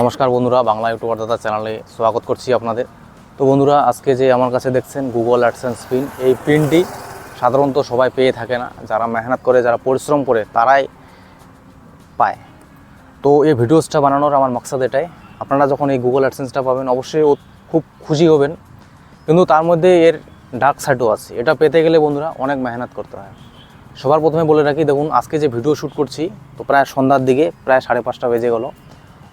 নমস্কার বন্ধুরা, বাংলা ইউটিউবার দাদা চ্যানেলে স্বাগত করছি আপনাদের। তো বন্ধুরা, আজকে যে আমার কাছে দেখছেন গুগল অ্যাডসেন্স পিন এই পিনটি সাধারণত সবাই পেয়ে থাকে না। যারা মেহনত করে, যারা পরিশ্রম করে, তারাই পায়। তো এই ভিডিওসটা বানানোর আমার মাকসাদ এটাই, আপনারা যখন এই গুগল অ্যাডসেন্সটা পাবেন, অবশ্যই খুব খুশি হবেন। কিন্তু তার মধ্যে এর ডার্ক সাইডও আছে। এটা পেতে গেলে বন্ধুরা, অনেক মেহনত করতে হয়। সবার প্রথমে বলে রাখি, দেখুন, আজকে যে ভিডিও শ্যুট করছি, তো প্রায় সন্ধ্যার দিকে, প্রায় সাড়ে পাঁচটা বেজে গেলো।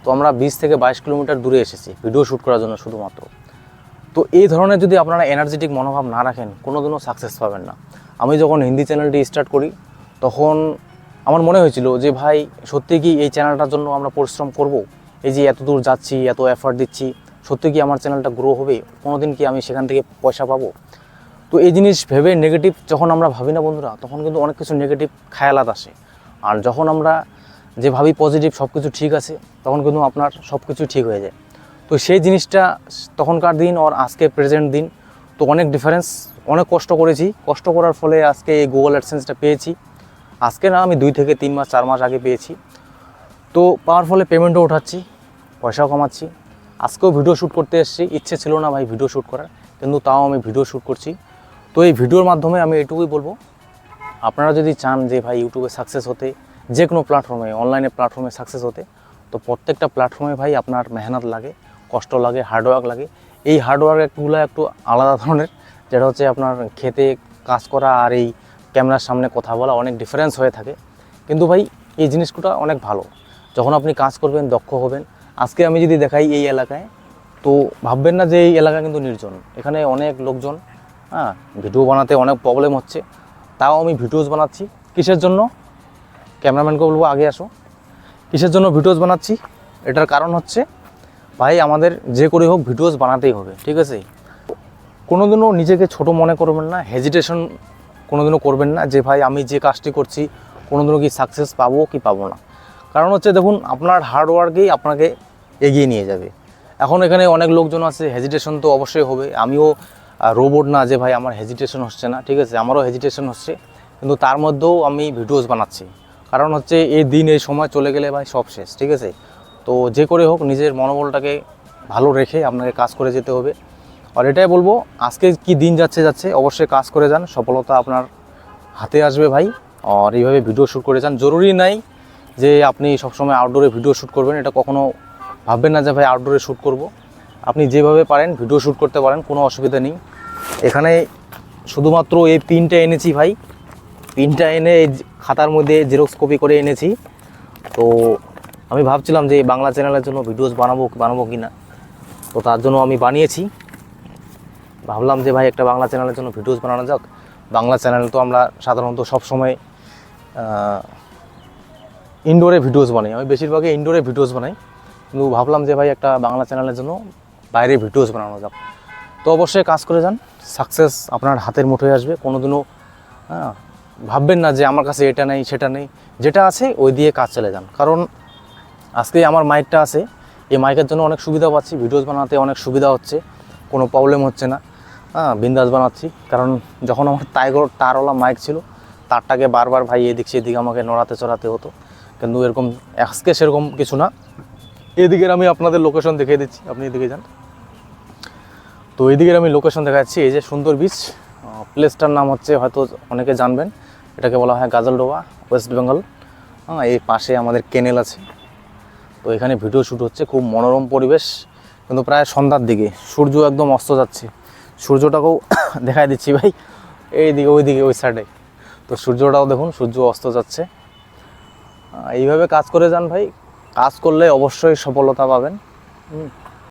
তো আমরা বিশ থেকে বাইশ কিলোমিটার দূরে এসেছি ভিডিও শ্যুট করার জন্য শুধুমাত্র। তো এই ধরনের যদি আপনারা এনার্জেটিক মনোভাব না রাখেন কোনো দিনও সাকসেস পাবেন না। আমি যখন হিন্দি চ্যানেলটি স্টার্ট করি, তখন আমার মনে হয়েছিল যে, ভাই, সত্যি কি এই চ্যানেলটার জন্য আমরা পরিশ্রম করব? এই যে এত দূর যাচ্ছি, এত এফার্ট দিচ্ছি, সত্যি কি আমার চ্যানেলটা গ্রো হবে? কোনো দিন কি আমি সেখান থেকে পয়সা পাবো? তো এই জিনিস ভেবে নেগেটিভ যখন আমরা ভাবি না বন্ধুরা, তখন কিন্তু অনেক কিছু নেগেটিভ খেয়ালাত আসে। আর যখন আমরা যে ভাবি পজিটিভ সব কিছু ঠিক আছে, তখন কিন্তু আপনার সব কিছু ঠিক হয়ে যায়। তো সেই জিনিসটা তখনকার দিন আর আজকে প্রেজেন্ট দিন, তো অনেক ডিফারেন্স অনেক কষ্ট করেছি। কষ্ট করার ফলে আজকে এই গুগল অ্যাডসেন্সটা পেয়েছি। আজকে না, আমি দুই থেকে তিন মাস, চার মাস আগে পেয়েছি। তো পাওয়ার ফলে পেমেন্টও উঠাচ্ছি, পয়সাও কামাচ্ছি। আজকেও ভিডিও শ্যুট করতে এসেছি, ইচ্ছে ছিল না ভাই ভিডিও শ্যুট করার, কিন্তু তাও আমি ভিডিও শ্যুট করছি। তো এই ভিডিওর মাধ্যমে আমি এটুকুই বলব, আপনারা যদি চান যে ভাই ইউটিউবে সাকসেস হতে যে কোনো প্ল্যাটফর্মে অনলাইনে প্ল্যাটফর্মে সাকসেস হতে, তো প্রত্যেকটা প্ল্যাটফর্মে ভাই আপনার মেহনত লাগে, কষ্ট লাগে হার্ডওয়ার্ক লাগে। এই হার্ডওয়ার্কগুলো একটু আলাদা ধরনের, যেটা হচ্ছে আপনার খেতে, কাজ করা আর এই ক্যামেরার সামনে কথা বলা অনেক ডিফারেন্স হয়ে থাকে। কিন্তু ভাই, এই জিনিসগুলো অনেক ভালো। যখন আপনি কাজ করবেন, দক্ষ হবেন, আজকে আমি যদি দেখাই এই এলাকায়, তো ভাববেন না যে এই এলাকা কিন্তু নির্জন। এখানে অনেক লোকজন হ্যাঁ ভিডিও বানাতে অনেক প্রবলেম হচ্ছে। তাও আমি ভিডিওস বানাচ্ছি। কিসের জন্য? ক্যামেরাম্যানকে বলব, আগে আসো। কিসের জন্য ভিডিওস বানাচ্ছি? এটার কারণ হচ্ছে, ভাই, আমাদের যে করে হোক ভিডিওস বানাতেই হবে, ঠিক আছে? কোনোদিনও নিজেকে ছোট মনে করবেন না হেজিটেশন কোনোদিনও করবেন না যে, ভাই, আমি যে কাজটি করছি, কোনোদিনও কি সাকসেস পাবো কি পাবো না? কারণ হচ্ছে, দেখুন, আপনার হার্ডওয়ার্কেই আপনাকে এগিয়ে নিয়ে যাবে। এখন এখানে অনেক লোকজন আছে হেজিটেশন তো অবশ্যই হবে। আমিও রোবট না যে, ভাই, আমার হেজিটেশন হচ্ছে না। ঠিক আছে, আমারও হেজিটেশন হচ্ছে, কিন্তু তার মধ্যেও আমি ভিডিওস বানাচ্ছি। কারণ হচ্ছে এই দিন, এই সময় চলে গেলে ভাই সব শেষ, ঠিক আছে? তো যে করে হোক নিজের মনোবলটাকে ভালো রেখে আপনাকে কাজ করে যেতে হবে। আর এটাই বলব, আজকে কি দিন যাচ্ছে যাচ্ছে অবশ্যই কাজ করে যান, সফলতা আপনার হাতে আসবে ভাই। আর এইভাবে ভিডিও শ্যুট করে যান, জরুরি নাই যে আপনি সবসময় আউটডোরে ভিডিও শ্যুট করবেন, এটা কখনো ভাববেন না যে ভাই আউটডোরে শ্যুট করব। আপনি যেভাবে পারেন ভিডিও শ্যুট করতে পারেন, কোনো অসুবিধা নেই। এখানে শুধুমাত্র এই পিনটা এনেছি ভাই পিনটা এনে খাতার মধ্যে জেরক্স কপি করে এনেছি। তো আমি ভাবছিলাম যে বাংলা চ্যানেলের জন্য ভিডিওস বানাবো বানাবো কি না তো তার জন্য আমি বানিয়েছি। ভাবলাম যে ভাই একটা বাংলা চ্যানেলের জন্য ভিডিওস বানানো যাক। বাংলা চ্যানেল তো আমরা সাধারণত সবসময় ইনডোরে ভিডিওস বানাই। আমি বেশিরভাগই ইনডোরে ভিডিওস বানাই। কিন্তু ভাবলাম যে ভাই একটা বাংলা চ্যানেলের জন্য বাইরে ভিডিওস বানানো যাক। তো অবশ্যই কাজ করে যান। সাকসেস আপনার হাতের মুঠোয় আসবে। কোনোদিনও হ্যাঁ ভাববেন না যে আমার কাছে এটা নেই, সেটা নেই। যেটা আছে ওই দিয়ে কাজ চলে যান। কারণ আজকে আমার মাইকটা আছে, এই মাইকের জন্য অনেক সুবিধা পাচ্ছি। ভিডিওস বানাতে অনেক সুবিধা হচ্ছে, কোনো প্রবলেম হচ্ছে না। হ্যাঁ বিন্দাস বানাচ্ছি। কারণ যখন আমার টাইগর তারওয়ালা মাইক ছিল, তারটাকে বারবার ভাই এদিক সেদিক আমাকে নড়াতে চড়াতে হতো। কিন্তু এরকম, আজকে সেরকম কিছু না। এদিকের আমি আপনাদের লোকেশন দেখিয়ে দিচ্ছি। আপনি এদিকে যান। তো এইদিকের আমি লোকেশন দেখাচ্ছি। এই যে সুন্দর বিচ প্লেসটার নাম হচ্ছে, হয়তো অনেকে জানবেন। এটাকে বলা হয় গাজলডোবা ওয়েস্ট বেঙ্গল। হ্যাঁ এই পাশে আমাদের কেনেল আছে। তো এখানে ভিডিও শ্যুট হচ্ছে, খুব মনোরম পরিবেশ। কিন্তু প্রায় সন্ধ্যার দিকে, সূর্য একদম অস্ত যাচ্ছে। সূর্যটাকেও দেখাই দিচ্ছি ভাই এই দিকে ওই দিকে ওই সাইডে তো সূর্যটাও দেখুন, সূর্য অস্ত যাচ্ছে। এইভাবে কাজ করে যান ভাই। কাজ করলে অবশ্যই সফলতা পাবেন। হুম।